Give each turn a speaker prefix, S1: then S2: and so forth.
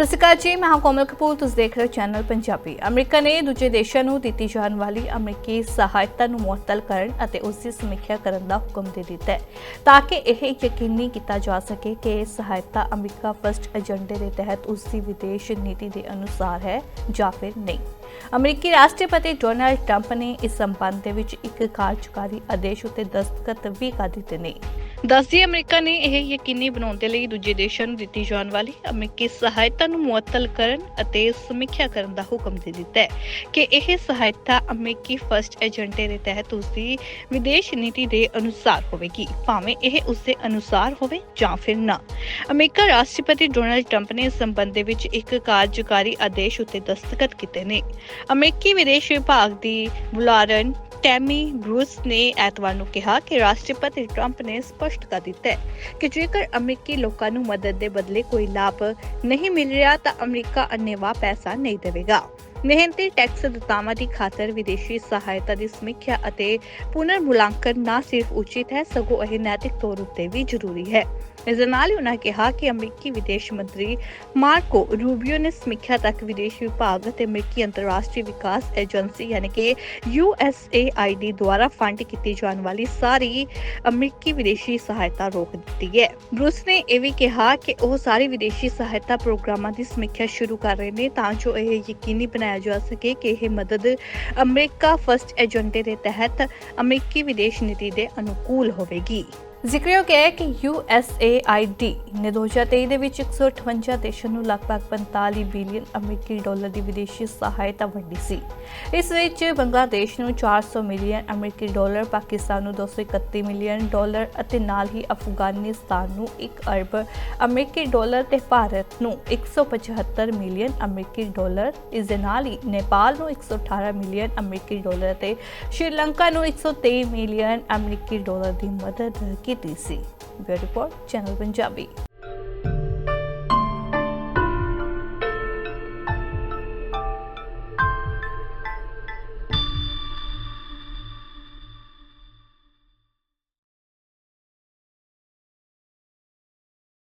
S1: ਸਤਿ ਸ਼੍ਰੀ ਅਕਾਲ ਜੀ, ਮੈਂ ਹਾਂ ਕੋਮਲ ਕਪੂਰ, ਤੁਸੀਂ ਦੇਖ ਰਹੇ ਹੋ ਚੈਨਲ ਪੰਜਾਬੀ। ਅਮਰੀਕਾ ਨੇ ਦੂਜੇ ਦੇਸ਼ਾਂ ਨੂੰ ਦਿੱਤੀ ਜਾਣ ਵਾਲੀ ਅਮਰੀਕੀ ਸਹਾਇਤਾ ਨੂੰ ਮੁਅੱਤਲ ਕਰਨ ਅਤੇ ਉਸ ਦੀ ਸਮੀਖਿਆ ਕਰਨ ਦਾ ਹੁਕਮ ਦੇ ਦਿੱਤਾ ਹੈ। ਤਾਂ ਕਿ ਇਹ ਯਕੀਨੀ ਕੀਤਾ ਜਾ ਸਕੇ ਕਿ ਇਹ ਸਹਾਇਤਾ ਅਮਰੀਕਾ ਫਸਟ ਏਜੰਡੇ ਦੇ ਤਹਿਤ ਉਸ ਦੀ ਵਿਦੇਸ਼ ਨੀਤੀ ਦੇ ਅਨੁਸਾਰ ਹੈ ਜਾਂ ਫਿਰ ਨਹੀਂ। ਅਮਰੀਕੀ ਰਾਸ਼ਟਰਪਤੀ ਡੋਨਾਲਡ ਟਰੰਪ ਨੇ ਇਸ ਸੰਬੰਧ ਦੇ ਵਿੱਚ ਇੱਕ ਕਾਰਜਕਾਰੀ ਆਦੇਸ਼ ਉੱਤੇ ਦਸਤਖਤ ਵੀ ਕਰ ਦਿੱਤੇ ਨੇ। ਦੱਸਦੀ ਅਮਰੀਕਾ ਨੇ ਇਹ ਯਕੀਨੀ ਬਣਾਉਣ ਦੇ ਲਈ ਦੂਜੇ ਦੇਸ਼ਾਂ ਨੂੰ ਦਿੱਤੀ ਜਾਣ ਵਾਲੀ ਅਮਰੀਕੀ ਸਹਾਇਤਾ ਨੂੰ ਮੁਅੱਤਲ ਕਰਨ ਅਤੇ ਸਮੀਖਿਆ ਕਰਨ ਦਾ ਹੁਕਮ ਦੇ ਦਿੱਤਾ ਹੈ ਕਿ ਇਹ ਸਹਾਇਤਾ ਅਮਰੀਕੀ ਫਸਟ ਏਜੰਡੇ ਦੇ ਤਹਿਤ ਉਸ ਦੀ ਵਿਦੇਸ਼ ਨੀਤੀ ਦੇ ਅਨੁਸਾਰ ਹੋਵੇਗੀ, ਭਾਵੇਂ ਇਹ ਉਸ ਦੇ ਅਨੁਸਾਰ ਹੋਵੇ ਜਾਂ ਫਿਰ ਨਾ। ਅਮਰੀਕਾ ਰਾਸ਼ਟਰਪਤੀ ਡੋਨਾਲਡ ਟਰੰਪ ਨੇ ਇਸ ਸੰਬੰਧ ਦੇ ਵਿੱਚ ਇੱਕ ਕਾਰਜਕਾਰੀ ਆਦੇਸ਼ ਉੱਤੇ ਦਸਤਖਤ ਕੀਤੇ ਨੇ। ਅਮਰੀਕੀ ਵਿਦੇਸ਼ ਵਿਭਾਗ ਦੀ ਬੁਲਾਰਨ ਟੈਮੀ ਬਰੂਸ ਨੇ ਐਤਵਾਰ ਨੂੰ ਕਿਹਾ ਕਿ ਰਾਸ਼ਟਰਪਤੀ ਟਰੰਪ ਨੇ ਸਪਸ਼ਟ ਕਰ ਦਿੱਤਾ ਹੈ ਕਿ ਜੇਕਰ ਅਮਰੀਕੀ ਲੋਕਾਂ ਨੂੰ ਮਦਦ ਦੇ ਬਦਲੇ ਕੋਈ ਲਾਭ ਨਹੀਂ ਮਿਲ ਰਿਹਾ ਤਾਂ ਅਮਰੀਕਾ ਅੰਨੇਵਾਹ ਪੈਸਾ ਨਹੀਂ ਦੇਵੇਗਾ। ਮਿਹਨਤੀ ਟੈਕਸ ਦਤਾਵਾਂ ਦੀ ਖਾਤਰ ਵਿਦੇਸ਼ੀ ਸਹਾਇਤਾ ਦੀ ਸਮੀਖਿਆ ਅਤੇ ਪੁਨਰ ਮੁਲਾਂਕਣ ਨਾ ਸਿਰਫ ਉਚਿਤ ਹੈ, ਸਗੋਂ ਇਹ ਨੈਤਿਕ ਤੌਰ ਉੱਤੇ ਵੀ ਜ਼ਰੂਰੀ ਹੈ। ਇਸ ਦੇ ਨਾਲ ਹੀ ਉਹਨਾਂ ਕਿਹਾ ਕਿ ਅਮਰੀਕੀ ਵਿਦੇਸ਼ ਮੰਤਰੀ ਮਾਰਕੋ ਰੂਬੀਓ ਨੇ ਸਮੀਖਿਆ ਤੱਕ ਵਿਦੇਸ਼ ਵਿਭਾਗ ਅਤੇ ਅਮਰੀਕੀ ਅੰਤਰਰਾਸ਼ਟਰੀ ਵਿਕਾਸ ਏਜੰਸੀ ਯਾਨੀ ਕਿ USAID ਦੁਆਰਾ ਫੰਡ ਕੀਤੀ ਜਾਣ ਵਾਲੀ ਸਾਰੀ ਅਮਰੀਕੀ ਵਿਦੇਸ਼ੀ ਸਹਾਇਤਾ ਰੋਕ ਦਿੱਤੀ ਹੈ। ਬਰੂਸ ਨੇ ਇਹ ਵੀ ਕਿਹਾ ਕਿ ਉਹ ਸਾਰੀ ਵਿਦੇਸ਼ੀ ਸਹਾਇਤਾ ਪ੍ਰੋਗਰਾਮਾਂ ਦੀ ਸਮੀਖਿਆ ਸ਼ੁਰੂ ਕਰ ਰਹੇ ਨੇ ਤਾਂ ਜੋ ਇਹ ਯਕੀਨੀ ਬਣਾਇਆ ਜਾ ਸਕੇ ਕਿ ਇਹ ਮਦਦ ਅਮਰੀਕਾ ਫਸਟ ਏਜੰਡੇ ਦੇ ਤਹਿਤ ਅਮਰੀਕੀ ਵਿਦੇਸ਼ ਨੀਤੀ ਦੇ ਅਨੁਕੂਲ ਹੋਵੇਗੀ। ਜ਼ਿਕਰਯੋਗ ਹੈ ਕਿ USAID ਨੇ 2023 ਦੇ ਵਿੱਚ 158 ਦੇਸ਼ਾਂ ਨੂੰ ਲਗਭਗ 45 ਬਿਲੀਅਨ ਅਮਰੀਕੀ ਡਾਲਰ ਦੀ ਵਿਦੇਸ਼ੀ ਸਹਾਇਤਾ ਵੰਡੀ ਸੀ। ਇਸ ਵਿੱਚ ਬੰਗਲਾਦੇਸ਼ ਨੂੰ 400 ਮਿਲੀਅਨ ਅਮਰੀਕੀ ਡਾਲਰ, ਪਾਕਿਸਤਾਨ ਨੂੰ 231 ਮਿਲੀਅਨ ਡਾਲਰ ਅਤੇ ਨਾਲ ਹੀ ਅਫਗਾਨਿਸਤਾਨ ਨੂੰ 1 ਅਰਬ ਅਮਰੀਕੀ ਡਾਲਰ ਤੇ ਭਾਰਤ ਨੂੰ 175 ਮਿਲੀਅਨ ਅਮਰੀਕੀ ਡਾਲਰ। ਇਸ ਦੇ ਨਾਲ ਹੀ ਨੇਪਾਲ ਨੂੰ 118 ਮਿਲੀਅਨ ਅਮਰੀਕੀ ਡਾਲਰ ਤੇ ਸ਼੍ਰੀਲੰਕਾ ਨੂੰ 123 ਮਿਲੀਅਨ ਅਮਰੀਕੀ ਡਾਲਰ ਦੀ ਮਦਦ ਕੀਤੀ ਸੀ। Beauty report channel Punjabi.